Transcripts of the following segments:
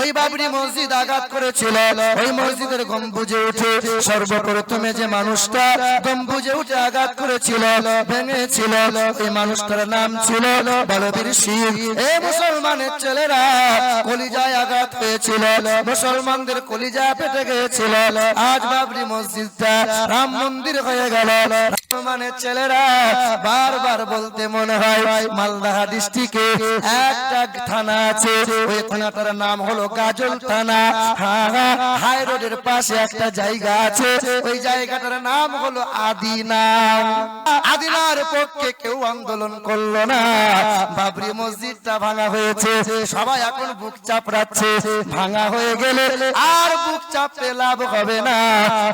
ওই বাবরি মসজিদ আঘাত করেছিল। ওই মসজিদের গম্বুজে উঠে সর্বপ্রথমে যে মানুষটা গম্বুজে উঠে আঘাত করেছিল, ভেঙেছিল, ওই মানুষটার নাম ছিল বলবীর সিং এ মুসলমানের ছেলেরা কলিজায় আঘাত হয়েছিল মুসলমানদের কলিজা পেটে গিয়েছিল। আজ বাবরি মসজিদটা রাম মন্দির হয়ে গেল। মুসলমানের ছেলেরা বারবার বলতে মনে হয় মালদাহা ডিস্ট্রিক্টে একটা থানা আছে, ওই থানাটার নাম হলো গাজল থানা। হ্যাঁ হ্যাঁ হাই রোডের পাশে একটা জায়গা আছে, ওই জায়গাটার নাম হলো আদিনা। আদিনার পক্ষে কেউ আন্দোলন করল না। বাবরি মসজিদটা ভাঙা হয়েছে, সবাই এখন বুক চাপড়াচ্ছে, ভাঙা হয়ে গেলে আর বুক চাপতে লাভ হবে না।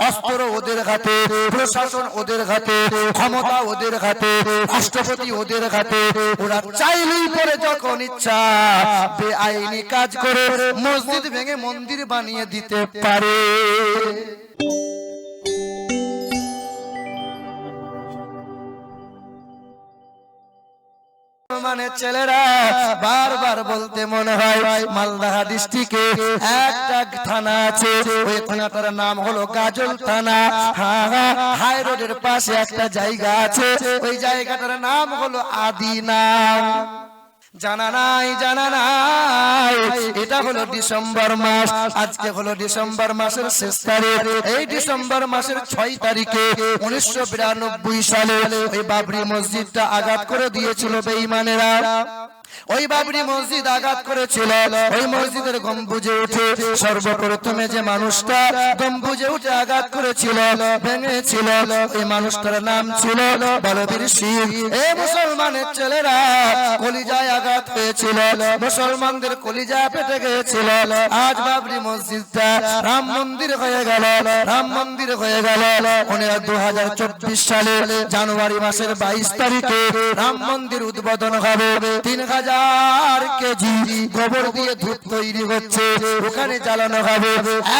অস্ত্র ওদের হাতে, প্রশাসন ওদের হাতে ক্ষমতা ওদের হাতে রাষ্ট্রপতি ওদের হাতে ওরা চাইলেই পরে যখন ইচ্ছা বেআইনি কাজ করে মসজিদ ভেঙে মন্দির বানিয়ে দিতে পারে। মানে ছেলেরা বারবার বলতে মনে হয় মালদাহা ডিস্ট্রিক্টে একটা থানা আছে। ওই থানাটার নাম হলো গাজল থানা। হ্যাঁ হাই রোডের পাশে একটা জায়গা আছে। ওই জায়গাটার নাম হলো আদিনা। জানা নাই জানা নাই। এটা হলো ডিসেম্বর মাস। আজকে হলো ডিসেম্বর মাসের শেষ তারিখ। এই ডিসেম্বর মাসের ছয় তারিখে উনিশশো বিরানব্বই সালে ওই বাবরি মসজিদটা আঘাত করে দিয়েছিল বেঈমানেরা। ওই বাবরি মসজিদ আঘাত করেছিল। ওই মসজিদের গম্বুজে উঠে সর্বপ্রথমে যে মানুষটা গম্বুজে উঠে আঘাত করেছিল ভেঙেছিল ওই মানুষটার নাম ছিল বলবীর সিং এ মুসলমানের ছেলেরা কলিজায় আঘাত হয়েছিল মুসলমানদের কলিজা পেটে গিয়েছিল। আজ বাবরি মসজিদটা রাম মন্দির হয়ে গেল। রাম মন্দির হয়ে গেল। উনিরা দু হাজার চব্বিশ সালে জানুয়ারি মাসের বাইশ তারিখে রাম মন্দির উদ্বোধন হবে। তিন হাজার কেজি গোবর দিয়ে ধূপ তৈরি হচ্ছে। ওখানে জ্বালানো হবে।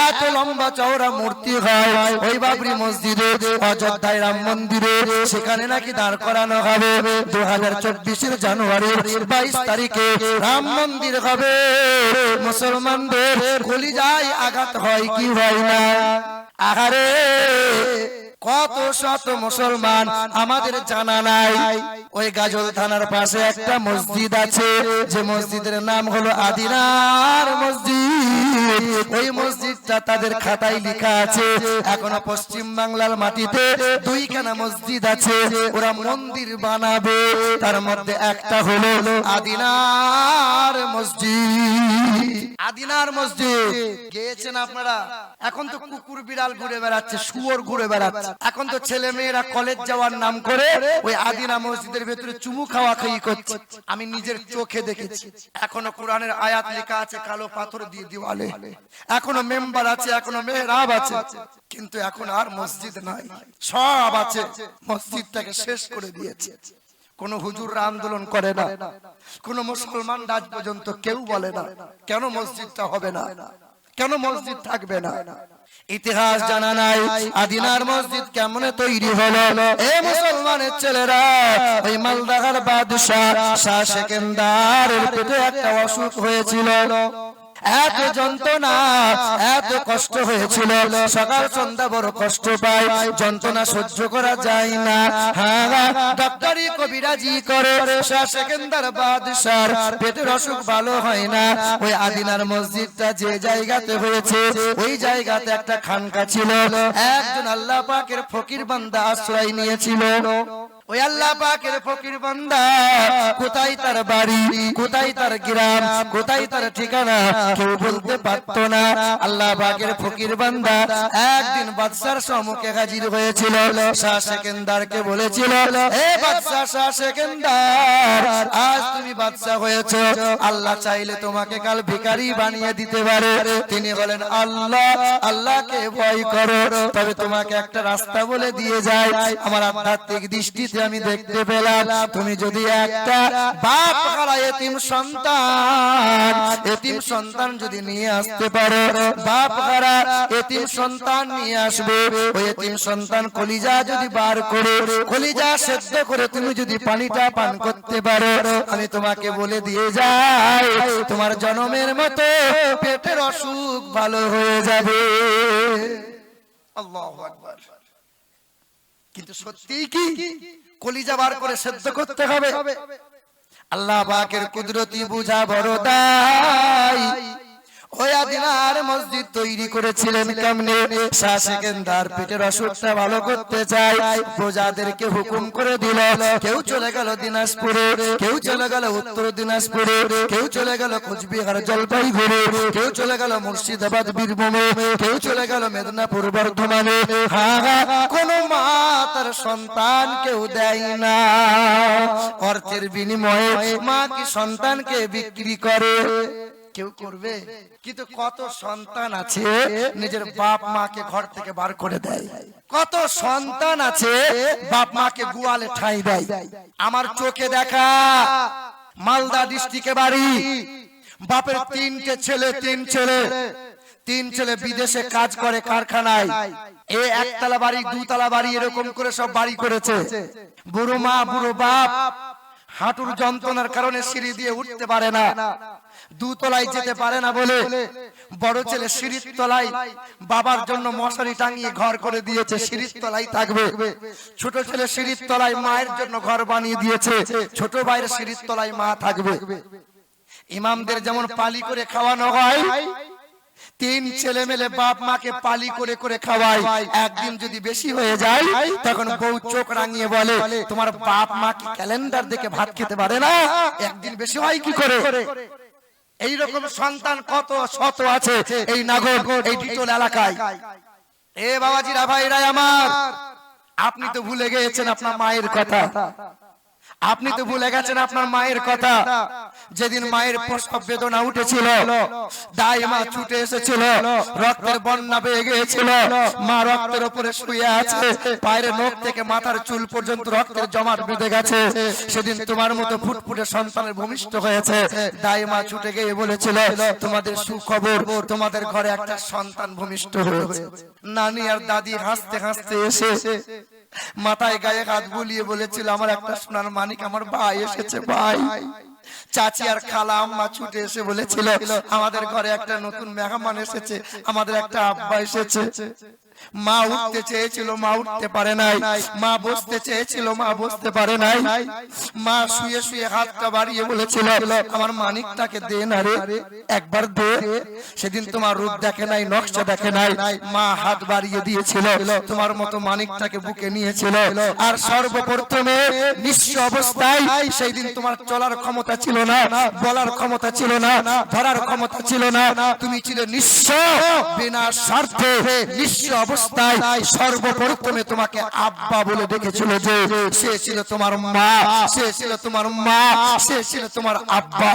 এত লম্বা চওড়া মূর্তি হয়। ওই বাবরি মসজিদে, অযোধ্যায় রাম মন্দিরে, সেখানে নাকি দাঁড় করানো হবে। দু হাজার চব্বিশের জানুয়ারির বাইশ তারিখে রাম মন্দির হবে। মুসলমানদের কলিজায় আঘাত হয় কি হয় না? আহারে! কত শত মুসলমান আমাদের জানা নাই। ওই গাজল থানার পাশে একটা মসজিদ আছে। যে মসজিদের নাম হলো আদিনার মসজিদ। ওই মসজিদটা তাদের খাতায় লেখা আছে। এখনও পশ্চিম বাংলার মাটিতে দুইখানা মসজিদ আছে। ওরা মন্দির বানাবে। তার মধ্যে একটা হলো আদিনার মসজিদ। আদিনার মসজিদ। গিয়েছেন আপনারা? এখন তো কুকুর বিড়াল ঘুরে বেড়াচ্ছে শুয়োর ঘুরে বেড়াচ্ছে। এখন তো ছেলে মেয়েরা কলেজ যাওয়ার নাম করে ওই আদিনা মসজিদের ভেতরে চুমু খাওয়া খাই করছে। আমি নিজের চোখে দেখেছি। এখনও কোরআনের আয়াত লেখা আছে কালো পাথর দিয়ে দিওয়ালে। এখনও মেম্বার আছে এখনও মেহরাব আছে। কিন্তু এখন আর মসজিদ নাই। সব আছে। মসজিদটাকে শেষ করে দিয়েছে। কোন হুজুররা আন্দোলন করে না। কোন মুসলমান রাজ পর্যন্ত কেউ বলে না। কেন মসজিদটা হবে না? কেন মসজিদ থাকবে না? ইতিহাস জানা নাই। আদিনার মসজিদ কেমন তৈরি হলো? এ মুসলমানের ছেলেরা ওই মালদাহার বাদশাহ শাহ সেকেন্দার পেটে একটা অসুখ হয়েছিল। এত যন্ত্রণা, এত কষ্ট হয়েছিল। সকাল সন্ধ্যা বড় কষ্ট পায়। যন্ত্রণা সহ্য করা যায় না। হ্যাঁ ডাক্তারি কবিরাজি করে সেকেন্দার বাদশার পেটের অসুখ ভালো হয় না। ওই আদিনার মসজিদটা যে জায়গাতে হয়েছে, ওই জায়গাতে একটা খানকা ছিল। একজন আল্লাহ পাকের ফকির বান্দা আশ্রয় নিয়েছিল। ওই আল্লাহ পাকের ফকির বান্দা। কোথায় তার বাড়ি? কোথায় তার গ্রাম? কোথায় তার ঠিকানা? কেউ বলতে পারতো না। আল্লাহ পাকের ফকির বান্দা একদিন বাদশার সম্মুখে হাজির হয়েছিল। শাহ সেকেন্দারকে বলেছিল, এ বাদশাহ, শাহ সেকেন্দার, আজ তুমি বাদশাহ হয়েছে। আল্লাহ চাইলে তোমাকে কাল ভিখারি বানিয়ে দিতে পারে। তিনি বলেন, আল্লাহ, আল্লাহকে ভয় করো। তবে তোমাকে একটা রাস্তা বলে দিয়ে যায় আমার আধ্যাত্মিক দৃষ্টিতে আমি দেখতে পেলাম, তুমি যদি একটা বাপ হারা এতিম সন্তান এতিম সন্তান যদি নিয়ে আসতে পারো, বাপ হারা এতিম সন্তান নিয়ে আসবে, ওই এতিম সন্তান কলিজা যদি বার করে, কলিজা সেদ্ধ করে তুমি যদি পানিটা পান করতে পারো, আমি তোমাকে বলে দিয়ে যাই, তোমার জনমের মতো পেটের অসুখ ভালো হয়ে যাবে। আল্লাহু আকবার। কিন্তু সত্যিই কি? কলিজা বার করে সেদ্ধ করতে হবে। আল্লাহ পাকের কুদরতি বুঝা বড় দায়। ওই আদিনার মসজিদ তৈরি করেছিলেন কেমনে? শাহ সেকেন্দার পেটের অসুখটা ভালো করতে চাই প্রজাদেরকে হুকুম করে দিল। কেউ চলে গেল দিনাজপুরে কেউ চলে গেল উত্তর দিনাজপুরে কেউ চলে গেল কোচবিহার জলপাইগুড়ি কেউ চলে গেল মুর্শিদাবাদ বীরভূমে কেউ চলে গেল মেদিনীপুর বর্ধমানে। হ্যাঁ কোনো মা তার সন্তান কেউ দেয় না। অর্থের বিনিময়ে মা কি সন্তানকে বিক্রি করে? কেউ করবে? কিন্তু কত সন্তান আছে নিজের বাপ মাকে ঘর থেকে বার করে দেয়। কত সন্তান আছে বাপ মাকে গুয়ালে ঠাঁই দেয়। আমার চোখে দেখা মালদা ডিস্ট্রিক্টে বাড়ি। বাপের তিনটে ছেলে তিন ছেলে। তিন ছেলে বিদেশে কাজ করে কারখানায়। এ একতলা বাড়ি দুতলা বাড়ি এরকম করে সব বাড়ি করেছে। বুড়ো মা বুড়ো বাপ হাঁটুর যন্ত্রণার কারণে সিঁড়ি দিয়ে উঠতে পারে না। দুতলায় যেতে পারে না বলে বড় ছেলে সিঁড়ির তলায় বাবার জন্য মশারি টাঙিয়ে ঘর করে দিয়েছে, সিঁড়ির তলায় থাকবে। ছোট ছেলে সিঁড়ির তলায় মায়ের জন্য ঘর বানিয়ে দিয়েছে, ছোট ভাইয়ের সিঁড়ির তলায় মা থাকবে। ইমামদের যেমন পালি করে খাওয়ানো হয়, তিন ছেলে মেলে বাপ মাকে পালি করে করে খাওয়ায়। একদিন যদি বেশি হয়ে যায়, তখন বউ চোখ রাঙিয়ে বলে, তোমার বাপ মা কি ক্যালেন্ডার দেখে ভাত খেতে পারে না? একদিন বেশি হয় কি করে? এই রকম সন্তান কত শত আছে এই নাগর এই ডিটোল এলাকায়। এ বাবাজিরা ভাইরাই আমার। আপনি তো ভুলে গিয়েছেন আপনার মায়ের কথা। আপনি তো ভুলে গেছেন আপনার মায়ের কথা। যেদিন মায়ের প্রসব বেদনা উঠেছিল দাই মা ছুটে এসেছিল রক্তের বন্যা বেয়ে গিয়েছিল মা রক্তের উপরে শুয়ে আছে পায়ের নখ থেকে মাথার চুল পর্যন্ত রক্তের জমাট বেঁধে গেছে। সেদিন তোমার মতো ফুটফুটে সন্তানের ভূমিষ্ঠ হয়েছে। দাই মা ছুটে গিয়ে বলেছিল তোমাদের সুখবর তোমাদের ঘরে একটা সন্তান ভূমিষ্ঠ হয়েছে। নানি আর দাদি হাসতে হাসতে এসে মাথায় গায়ে হাত বুলিয়ে বলেছিল, আমার একটা সোনার মানিক আমার ভাই এসেছে ভাই। চাচি আর খালা আম্মা ছুটে এসে বলেছিল, আমাদের ঘরে একটা নতুন মেহমান এসেছে, আমাদের একটা আব্বা এসেছে। মা উঠতে চেয়েছিল, মা উঠতে পারে নাই। মা বসতে চেয়েছিল, মা বসতে পারে নাই। মা শুয়ে শুয়ে হাতটা বাড়িয়ে বলেছিল, আমার মানিকটাকে দে না রে, একবার দে। সেদিন তোমার রূপ দেখে নাই, নকশা দেখে নাই। মা হাত বাড়িয়ে দিয়েছিল, তোমার মতো মানিকটাকে বুকে নিয়েছিল। আর সর্বপ্রথমে নিঃস্ব অবস্থায় সেই দিন তোমার চলার ক্ষমতা ছিল না, বলার ক্ষমতা ছিল না, ধরার ক্ষমতা ছিল না। তুমি ছিল নিঃস্ব, বিনা স্বার্থে নিঃস্ব অবস্থায় সর্বপ্রথমে তোমাকে আব্বা বলে ডেকেছিল যে, সে ছিল তোমার মা, সে ছিল তোমার মা, সে ছিল তোমার আব্বা।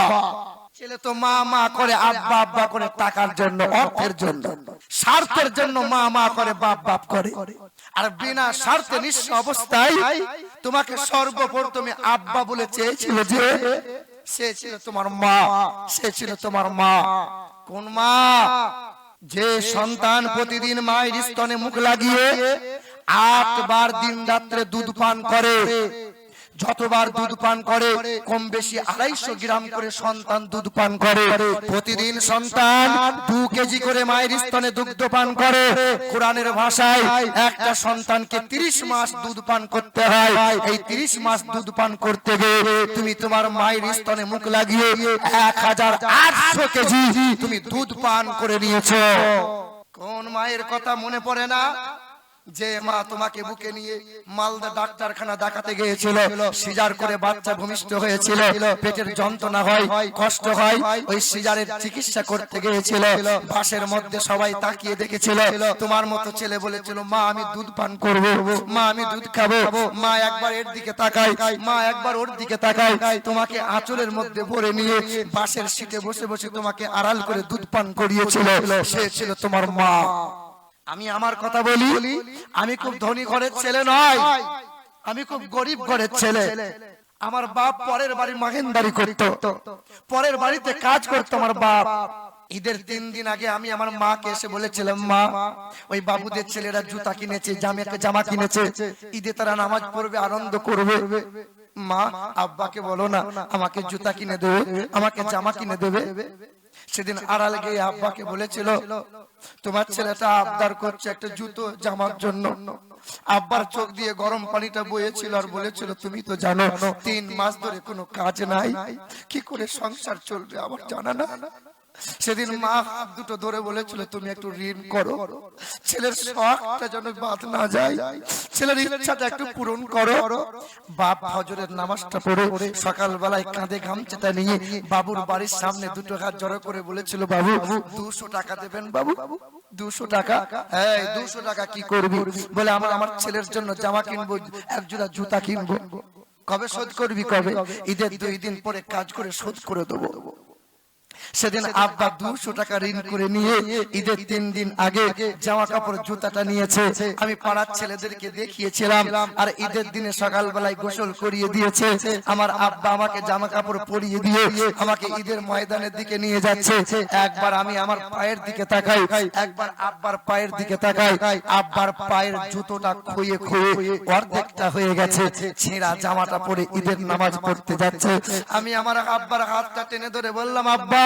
ছেলে তো মা মা করে আব্বা আব্বা করে টাকার জন্য, অর্থের জন্য, স্বার্থের জন্য মা মা করে বাপ বাপ করে। আর বিনা স্বার্থে নিঃস্ব অবস্থায় তোমাকে সর্বপ্রথমে আব্বা বলে চেয়েছিল যে, সে ছিল তোমার মা, সে ছিল তোমার মা। কোন মা? যে সন্তান প্রতিদিন মায়ের স্তনে মুখ লাগিয়ে আটবার দিন রাত্রে দুধ পান করে। যতবার দুধ পান করে কম বেশি আড়াইশো গ্রাম করে সন্তান দুধ পান করে। প্রতিদিন সন্তান দু কেজি করে মায়ের স্তনে দুগ্ধ পান করে। কোরআনের ভাষায় একটা সন্তানকে তিরিশ মাস দুধ পান করতে হয়। এই তিরিশ মাস দুধ পান করতে গিয়ে তুমি তোমার মায়ের স্তনে মুখ লাগিয়ে এক হাজার আটশো কেজি তুমি দুধ পান করে নিয়েছো। কোন মায়ের কথা মনে পড়ে না? যে মা তোমাকে বুকে নিয়ে মালদা ডাক্তারখানা দেখাতে গিয়েছিল, সিজার করে বাচ্চা ভূমিষ্ঠ হয়েছিল, পেটের যন্ত্রণা হয়, কষ্ট হয়, ওই সিজারের চিকিৎসা করতে গিয়েছিল বাসের মধ্যে সবাই তাকিয়ে দেখেছিল, তোমার মতো ছেলে বলেছিল, মা, আমি দুধ পান করব, মা, আমি দুধ খাব, মা, একবার এর দিকে তাকাই, মা, একবার ওর দিকে তাকাই, তোমাকে আঁচলের মধ্যে ভরে নিয়ে বাসের সিটে বসে বসে তোমাকে আড়াল করে দুধ পান করিয়েছিল, সে ছিল তোমার মা। আমি আমার কথা বলি, আমি খুব ধনী ঘরের ছেলে নয়। আমি খুব গরিব ঘরের ছেলে। আমার বাপ পরের বাড়ি মাহেন্দারি করত। পরের বাড়িতে কাজ করতো আমার বাপ। ঈদের তিন দিন আগে আমি আমার মাকে এসে বলেছিলাম, মা, ওই বাবুদের ছেলেরা জুতা কিনেছে, জামাকে জামা কিনেছে। ঈদে তারা নামাজ পড়বে, আনন্দ করবে। মা, আব্বাকে বলো না, আমাকে জুতা কিনে দেবে, আমাকে জামা কিনে দেবে। সেদিন আড়াল গিয়ে আব্বাকে বলেছিল, তোমার ছেলেটা আবদার করছে একটা জুতো জামার জন্য। আব্বার চোখ দিয়ে গরম পানিটা বয়েছিল আর বলেছিল, তুমি তো জানো, তিন মাস ধরে কোনো কাজ নাই। কি করে সংসার চলবে আমার জানা না সেদিন মা হাত দুটো ধরে বলেছিল, তুমি একটু ঋণ করো। ছেলের শখটা যেন বাদ না যায়। ছেলের ইচ্ছাটা একটু পূরণ করো। বাপ হজরের নামাজটা পড়ে সকালবেলায় কাঁধে গামছাটা নিয়ে বাবুর বাড়ির সামনে দুটো হাত জড়ো করে বলেছিল, বাবু, দুশো টাকা দেবেন বাবু? দুশো টাকা? হ্যাঁ দুশো টাকা কি করবি? বলে, আমার আমার ছেলের জন্য জামা কিনবো, এক জোড়া জুতা কিনবো। কবে শোধ করবি কবে? ঈদের দুই দিন পরে কাজ করে শোধ করে দেবো। সেদিন আব্বা দুশো টাকা ঋণ করে নিয়ে ঈদের তিন দিন আগে জামা কাপড় জুতাটা নিয়েছে। আমি পাড়ার ছেলেদেরকে দেখিয়েছিলাম আর ঈদের দিনে সকালবেলায় গোসল করিয়ে দিয়েছে। আমার আব্বা আমাকে জামা কাপড় পরিয়ে দিয়ে আমাকে ঈদের ময়দানের দিকে নিয়ে যাচ্ছে। একবার আমি আমার পায়ের দিকে তাকাই। একবার আব্বার পায়ের দিকে তাকাই। আব্বার পায়ের জুতোটা খুয়ে খুয়ে অর্ধেকটা হয়ে গেছে। ছেঁড়া জামাটা পরে ঈদের নামাজ পড়তে যাচ্ছে। আমি আমার আব্বার হাতটা টেনে ধরে বললাম আব্বা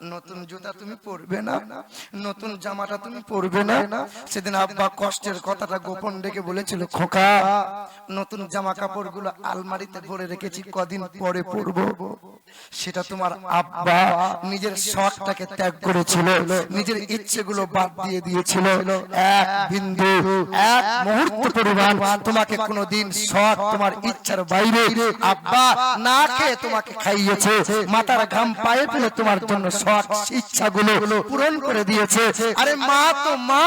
নতুন জুতা তুমি পরবে না নতুন জামাটা তুমি পরবে না। সেদিন আব্বা কষ্টের কথাটা গোপন রেখে বলেছিল খোকা নতুন জামা কাপড়গুলো আলমারিতে ভরে রেখেছি কদিন পরে পরবো। সেটা তোমার আব্বা নিজের শখটাকে ত্যাগ করেছিল নিজের ইচ্ছেগুলো বাদ দিয়ে দিয়েছিল। এক বিন্দু এক মুহূর্ত পরিমাণ তোমাকে কোনোদিন শখ তোমার ইচ্ছার বাইরে আব্বা না খেয়ে তোমাকে খাইয়েছে। মাথার ঘাম পায়ে ফেলে তোমার জন্য ইচ্ছাগুলো পূরণ করে দিয়েছে। আরে মা তো মা,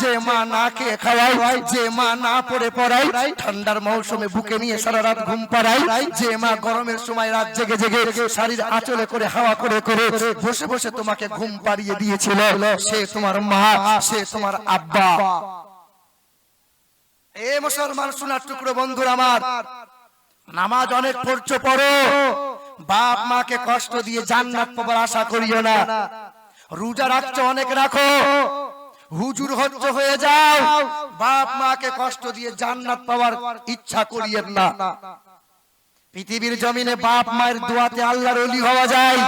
যে মা না খেয়ে খাওয়াই যে মা না পড়ে পড়াই ঠান্ডার মৌসুমে বুকে নিয়ে সারা রাত ঘুম পাড়াই যে মা গরমের সময় রাত জেগে জেগে শাড়ির আঁচলে করে হাওয়া করে করে বসে বসে তোমাকে ঘুম পাড়িয়ে দিয়েছিল। সে তোমার মা, সে তোমার আব্বা। এ মুসলমান, সোনার টুকরো বন্ধুর আমার, নামাজ অনেক পড়ছো, পড়ো। বাপ মাকে কষ্ট দিয়ে জান্নাত পাবার আশা করিও না। রোজা রাখছো অনেক রাখো। হুজুর হচ্ছে হয়ে যাও। বাপ মাকে কষ্ট দিয়ে জান্নাত পাওয়ার ইচ্ছা করিয়েন না। পৃথিবীর জমিনে বাপ মায়ের দোয়াতে আল্লাহর অলি হওয়া যায়,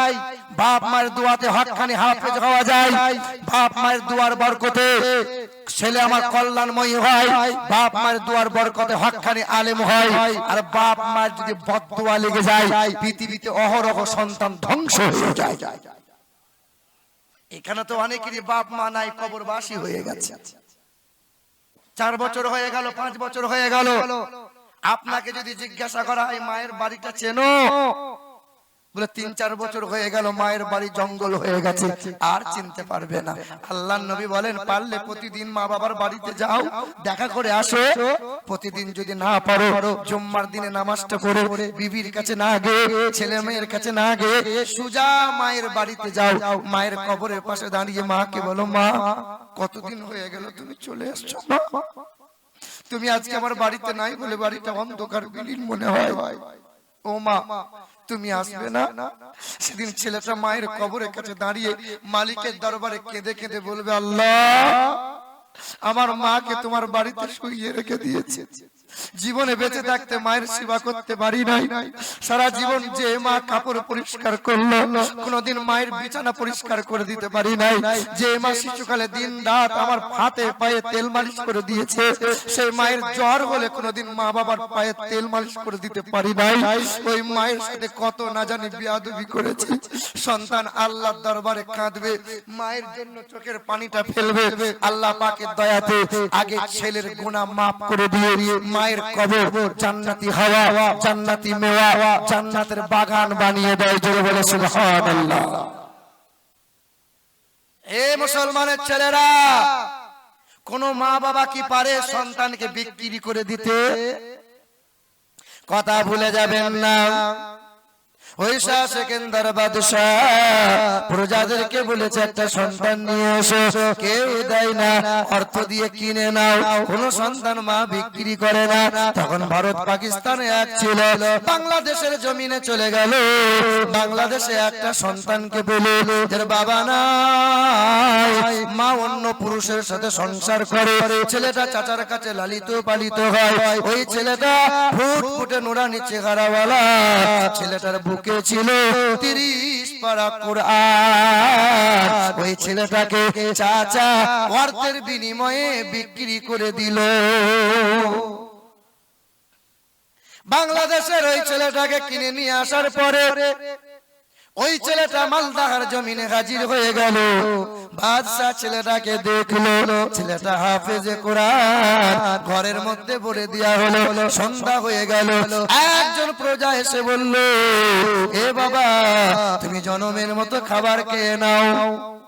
বাপ মায়ের দোয়াতে হকখানি হাফেজ হওয়া যায়, বাপ মায়ের দোয়ার বরকতে ছেলে আমার কল্যাণময়ী হয়, বাপ মায়ের দোয়ার বরকতে হকখানি আলেম হয়, আর বাপ মায়ের যদি বদদোয়া লেগে যায়, পৃথিবীতে অহরহ সন্তান ধ্বংস হয়ে যায়। এখানে তো অনেকেরই বাপ মা নাই, কবরবাসী হয়ে গেছে। চার বছর হয়ে গেল, পাঁচ বছর হয়ে গেল আপনাকে যদি জিজ্ঞাসা করা হয়, মায়ের বাড়িটা চেনো? বলে, তিন চার বছর হয়ে গেল, মায়ের বাড়ি জঙ্গল হয়ে গেছে, আর চিনতে পারবে না। আল্লাহ নবী বলেন, পারলে প্রতিদিন মা বাবার বাড়িতে যাও, দেখা করে আসো। প্রতিদিন যদি না পারো, জুম্মার দিনে নামাজটা করে বিবির কাছে না গে ছেলে মেয়ের কাছে না গে সুজা মায়ের বাড়িতে যাও। মায়ের কবরের পাশে দাঁড়িয়ে মাকে বলো, মা, কতদিন হয়ে গেল তুমি চলে এসছো, মা? তুমি আজকে আমার বাড়িতে নাই বলে বাড়িটা অন্ধকার, বিলীন মনে হয়। ও মা, তুমি আসবে না? সেদিন ছেলেটা মায়ের কবরের কাছে দাঁড়িয়ে মালিকের দরবারে কেঁদে কেঁদে বলবে, আল্লাহ, আমার মাকে তোমার বাড়িতে শুইয়ে রেখে দিয়েছে। জীবনে বেঁচে থাকতে মায়ের সেবা করতে পারি নাই। সারা জীবন যে মা কাপড় পরিষ্কার করল কোনদিন মায়ের বিছানা পরিষ্কার করে দিতে পারি নাই। যে মা শিশুকালে দিন রাত আমার হাতে পায়ে তেল মালিশ করে দিয়েছে। সেই মায়ের জ্বর হলে কোনদিন মা বাবার পায়ে তেল মালিশ করে দিতে পারি নাই। ওই মায়ের সাথে কত না জানি বিয়াদবি করেছে। সন্তান আল্লাহর দরবারে কাঁদবে মায়ের জন্য চোখের পানিটা ফেলবে আল্লাহ পাকের দয়াতে আগে ছেলের গুনাহ মাফ করে দিয়ে মায়ের কবর, জান্নাতি হাওয়া, জান্নাতি মেওয়া, জান্নাতের বাগান বানিয়ে দেয় জোরে বলে সুবহানাল্লাহ। এ মুসলমানের ছেলেরা, কোন মা বাবা কি পারে সন্তানকে বিক্রি করে দিতে? কথা ভুলে যাবেন না। ওই শাহ সেকেন্দার বাদশাহ প্রজাদেরকে বলেছে, একটা সন্তান নিয়ে এসো। কেউ দেয় না। অর্থ দিয়ে কিনে নাও। কোন সন্তান মা বিক্রি করে না। তখন ভারত পাকিস্তানে এক ছিল। বাংলাদেশের জমিনে চলে গেল। বাংলাদেশে একটা সন্তানকে বলে যার বাবা নাই। মা অন্য পুরুষের সাথে সংসার করে। ছেলেটা চাচার কাছে লালিত পালিত হয়। ওই ছেলেটা ফুট ফুটে নোরা নিচে হারাওয়ালা ছেলেটার বুক বুকে ছিল? তিরিশ পারা কোরআন। ওই ছেলেটাকে চাচা অর্থের বিনিময়ে বিক্রি করে দিল। বাংলাদেশের ওই ছেলেটাকে কিনে নিয়ে আসার পরে ওই ছেলেটা মালদাহার জমিনে হাজির হয়ে গেল। বাদশাহ ছেলেটাকে দেখল। ছেলেটা হাফেজে কোরআন। ঘরের মধ্যে ভরে দেয়া হলো, সন্ধ্যা হয়ে গেল। একজন প্রজা এসে বলল, এ বাবা, তুমি জনমের মতো খাবার খেয়ে নাও।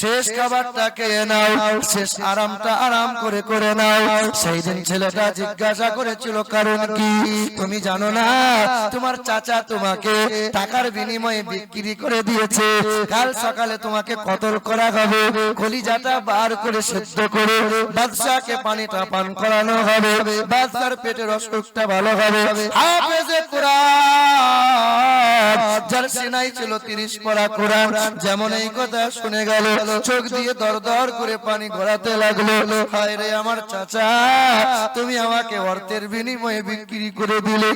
শেষ খাবারটা খেয়ে নাও, শেষ আরামটা আরাম করে করে নাও। সেই দিন ছেলেটা জিজ্ঞাসা করেছিল, কারণ কি? তুমি জানো না, তোমার চাচা তোমাকে টাকার বিনিময়ে বিক্রি করে দিয়েছে। কাল সকালে তোমাকে কতল করা হবে, কলিজাটা বার করে সেদ্ধ করে বাদশাকে পানিটা পান করানো হবে, বাদশার পেটের অসুখটা ভালো হবে। হাফেজে কোরআন, যার সিনাই ছিল তিরিশ পড়া কোরআন, যেমন এই কথা শুনে গেল। চোখ দিয়ে দর দর করে পানি গড়াতে লাগল। হায় রে আমার চাচা তুমি আমাকে অর্থের বিনিময়ে বিক্রি করে দিলে।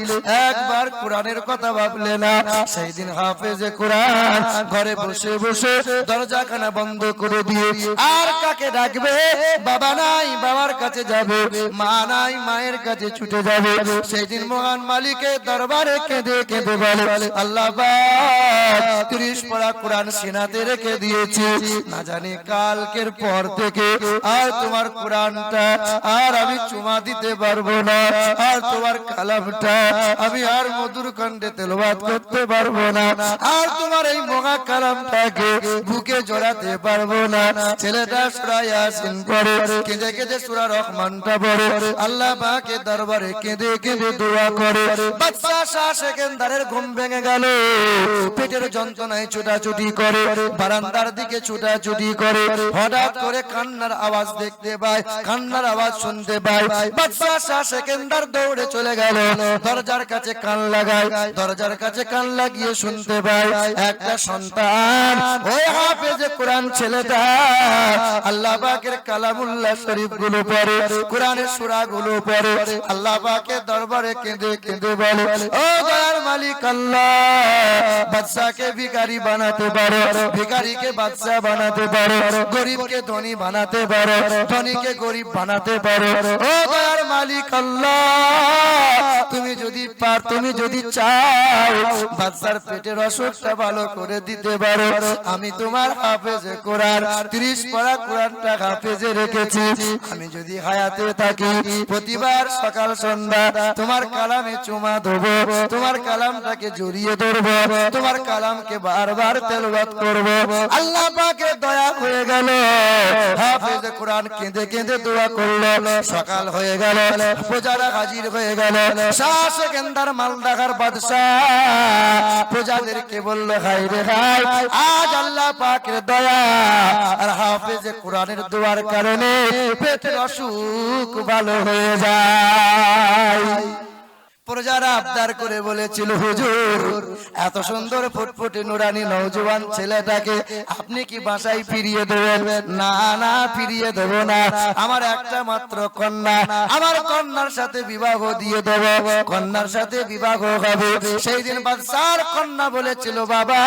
একবার কোরআনের কথা ভাবলে না সেই দিন হাফেজে কোরআন ঘরে বসে বসে দরজাখানা বন্ধ করে দিয়ে আর কাকে ডাকবে? বাবা নাই বাবার কাছে যাবে মা নাই মায়ের কাছে ছুটে যাবে। সেই দিন মহান মালিকের দরবারে কেঁদে কেঁদে বলে আল্লাহ ত্রিশ পড়া কোরআন সিনাতে রেখে দিয়েছি। না জানি কালকের পর থেকে আর তোমার কোরআনটা আর আমি চুমা দিতে পারব না, আর তোমার কালামটা আমি আর মধুর কণ্ঠে তেলবাদ করতে পারব না, আর তোমার এই মহা কালামটাকে বুকে জড়াতে পারব না। ছেলেটা সুরা ইয়াসিন পড়ে, কেঁদে কেঁদে সুরা রহমানটা পড়ে, আল্লাহ পাকে দরবারে কেঁদে কেঁদে দোয়া করে। ঘুম ভেঙে গেল, পেটের যন্ত্রণায় ছুটাছুটি করে, বারান্দার দিকে ছুটাছুটি করে, হঠাৎ করে কান্নার আওয়াজ দেখতে পায়, কান্নার আওয়াজ শুনতে পায়। বাদশা শাহ সেকেন্দার দৌড়ে চলে গেল। দরজার কাছে কান লাগায়, দরজার কাছে কান লাগিয়ে শুনতে পায়, একটা সন্তান কোরআন ছেলেটা। আল্লাহ পাকের কালামুল্লাহ শরীফগুলো পড়ে, কোরআনের সূরা গুলো পড়ে, আল্লাহ পাকের দরবারে কেঁদে কেঁদে বলে, ও দয়ার মালিক আল্লাহ, বাদশাকে ভিখারি বানাতে পারো, ভিখারিকে বাদশা বানাতে পারো গরিবকে ধনী বানাতে পারো ধনীকে গরিব বানাতে পারো। ও দয়ার মালিক তুমি যদি পার, তুমি যদি চাও, বাদশার পেটের অসুখটা ভালো করে দিতে পারো। আমি তোমার হাফেজে কোরআন 30 পড়া কোরআনটা হাফেজে রেখেছি। আমি যদি হায়াতে থাকি, প্রতিবার সকাল, সন্ধ্যা তোমার কালামে চুমা দেবো তোমার কালামটাকে জড়িয়ে ধরবো, তোমার কালামকে বারবার তেলবাদ করব। আল্লাহ পাকে দয়া হয়ে গেল। হাফেজে কোরআন কেঁদে কেঁদে দোয়া করল। সকাল হয়ে গেল। প্রজারা হাজির হয়ে গেল। শাহ সেকেন্দার মালদাগার বাদশাহ। প্রজাদেরকে বলল হাই রে হাই আজ আল্লাহ পাকের দয়া। আর হাফেজে কোরআনের দোয়ার কারণে পেটের অসুখ ভালো হয়ে যায়। এত আমার একটা মাত্র কন্যা। আমার কন্যার সাথে বিবাহ দিয়ে দেব। কন্যার সাথে বিবাহ হবে। সেই দিন বাদশার কন্যা বলেছিল, বাবা,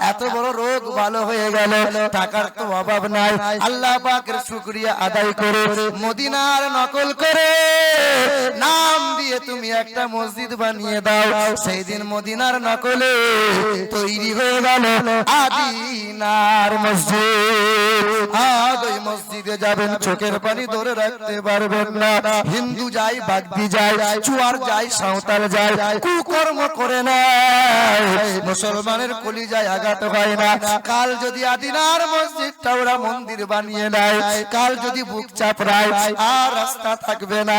এত বড় রোগ ভালো হয়ে গেল। টাকার তো অভাব নাই। আল্লাহ পাকের শুকরিয়া আদায় করে মদিনার নকল করে নাম দিয়ে তুমি একটা মসজিদ বানিয়ে দাও। সেই দিন মদিনার নকলে তৈরি হয়ে গেল আদিনার মসজিদ। মসজিদে যাবেন, চোখের পানি ধরে রাখতে পারবেন না। হিন্দু যাই বাগদি যায়, চুয়ার যায়, সাঁওতাল যায়, কুকর্ম করে না মুসলমানের কলি যায় আঘাত হয় না। কাল যদি আদিনার মসজিদটা ওরা মন্দির বানিয়ে নেয়, কাল যদি বুক চাপড়ায়, আর রাস্তা থাকবে না,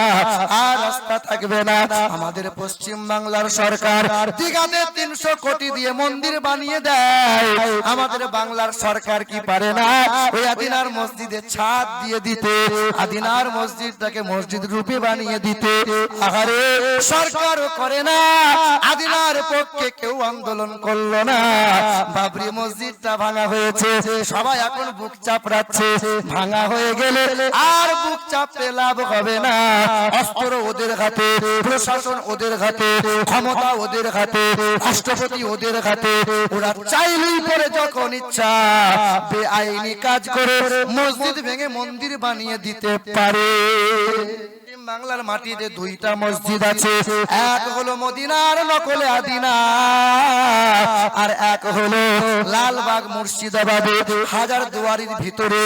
আর রাস্তা থাকবে না। আমাদের পশ্চিম বাংলার সরকার দীঘাতে তিনশো কোটি দিয়ে মন্দির বানিয়ে দেয়। আমাদের বাংলার সরকার কি পারে না? ওই আদিনার মসজিদে মসজিদে ছাদ দিয়ে দিতে, আদিনার মসজিদটাকে মসজিদ রূপে বানিয়ে দিতে। আহারে সরকারও করে না, আদিনার পক্ষে কেউ আন্দোলন করল না। বাবরি মসজিদটা ভাঙা হয়েছে, সবাই এখন বুক চাপড়াচ্ছে, ভাঙা হয়ে গেলে আর বুক চাপতে লাভ হবে না। অস্ত্র ওদের হাতে, প্রশাসন ওদের হাতে, ক্ষমতা ওদের হাতে, রাষ্ট্রপতি ওদের হাতে। ওরা চাইলেই পরে যখন ইচ্ছা, বেআইনি কাজ করে মসজিদ ভেঙে মন্দির বানিয়ে দিতে পারে। বাংলার মাটিতে দুইটা মসজিদ আছে। এক হলো মদিনার নকলে আদিনা আর এক হলো লালবাগ মুর্শিদাবাদে হাজার দুয়ারির ভিতরে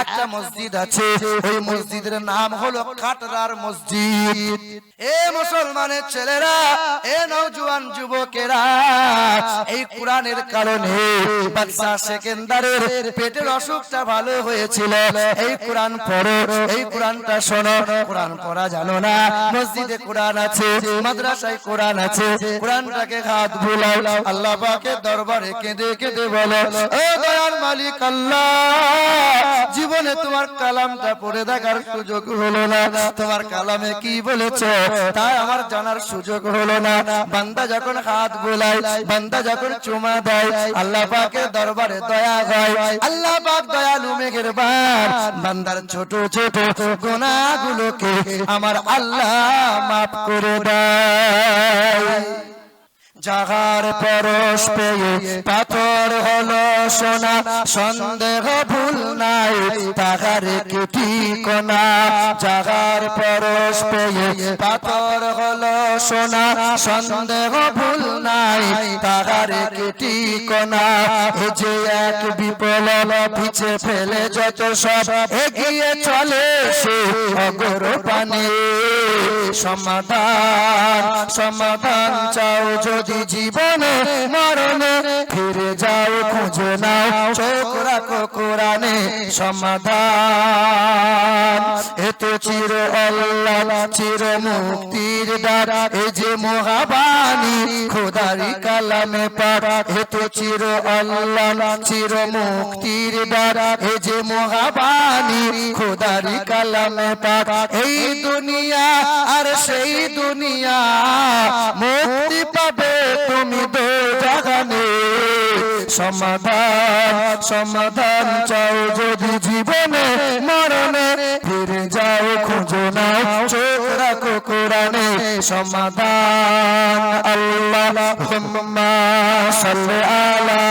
একটা মসজিদ আছে। ওই মসজিদের নাম হলো কাটরার মসজিদ। এ মুসলমানের ছেলেরা এ নওজোয়ান যুবকেরা এই কোরআনের কারণে বাদশা সেকেন্দারের পেটের অসুখটা ভালো হয়েছিল। এই কোরআন পড়ো এই কোরআনটা শোনো। কোরআন পড়া জানো না? মসজিদে কোরআন আছে মাদ্রাসায় কোরআন আছে। কোরআনটাকে হাত ভুলাও আল্লাহ পাকের দরবারে কেঁদে কেঁদে বলো ও দয়ার মালিক আল্লাহ জীবনে তোমার কালামটা পড়ে দেখার সুযোগ হলো না। তোমার কালামে কি বলেছ? তাই আমার জানার সুযোগ হলো না। বান্দা যখন হাত বোলায়, বান্দা যখন চুমা দেয়, আল্লাহ পাকের দরবারে দয়া হয়। আল্লাহ পাক দয়ালু মেঘের বার। বান্দার ছোট ছোট গুনাহগুলোকে আমার আল্লাহ মাফ করে দেয়। জাগার পরশ পেয়ে পাথর হলো সোনা, সন্দেহ ভুল নাই, তাহার কি কোনা জাগার পরশ পেয়ে পাথর হলো সোনা, সন্দেহ ভুল নাই, তাহার কি কোনা এ যে এক বিপল পিছে ফেলে যত সব, এগিয়ে চলে সে অগর পানে সমাধান সমাধান চাও যদি জীবনে মরণে ফিরে যাও খুঁজে নাও চোখ রাখো কোরআনে সমাধান। চির আল্লাহ, চির মুক্তির দ্বার এ যে মহাবাণী, খোদারি কালামে পারা এ তো চির আল্লাহ, চির মুক্তির দ্বার এ যে মহাবাণী, খোদারি কালামে পারা এই দুনিয়া আর সেই দুনিয়া, মুক্তি পাবে তুমি দো জাগানে সমাধান সমাধান চাও যদি জীবনে, মরণে ফিরে যাও। খুঁজো না চোখ রাখো কোরআনে সমাধান। আল্লাহ হুম্মা সাল্লি আলা